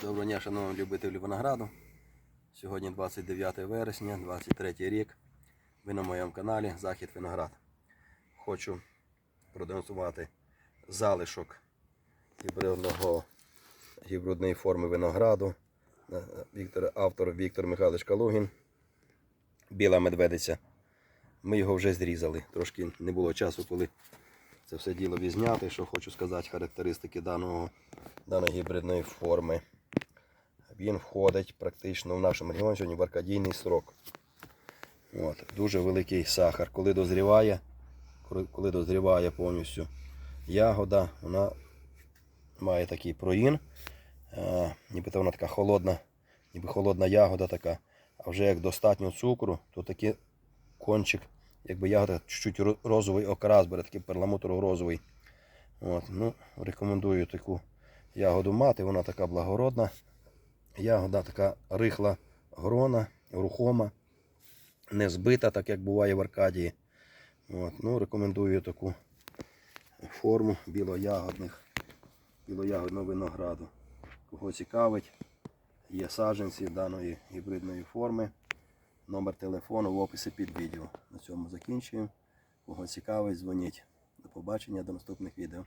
Доброго дня, шановні любителі винограду. Сьогодні 29 вересня, 23 рік. Ви на моєму каналі Захід Виноград. Хочу продемонструвати залишок гібридного гібридної форми винограду. Е, Віктор, автор Віктор Михайлович Калугін. Біла медведиця. Ми його вже зрізали. Трошки не було часу, коли це все діло відзняти. Що хочу сказати, характеристики даного, даної гібридної форми. Він входить практично в нашому регіоні сьогодні в аркадійний срок. От, дуже великий сахар. Коли дозріває, коли- дозріває повністю ягода, вона має такий проїн. Е, нібито вона така холодна, ніби холодна ягода така. А вже як достатньо цукру, то такий кончик, якби ягода чуть-чуть розовий окрас бере, такий перламутрово-розовий. От, ну, рекомендую таку ягоду мати, вона така благородна. Ягода така рихла грона, рухома, не збита, так як буває в Аркадії. От, ну, рекомендую таку форму білоягодних, білоягодного винограду. Кого цікавить, є саджанці даної гібридної форми. Номер телефону в описі під відео. На цьому закінчуємо. Кого цікавить, дзвоніть. До побачення, до наступних відео.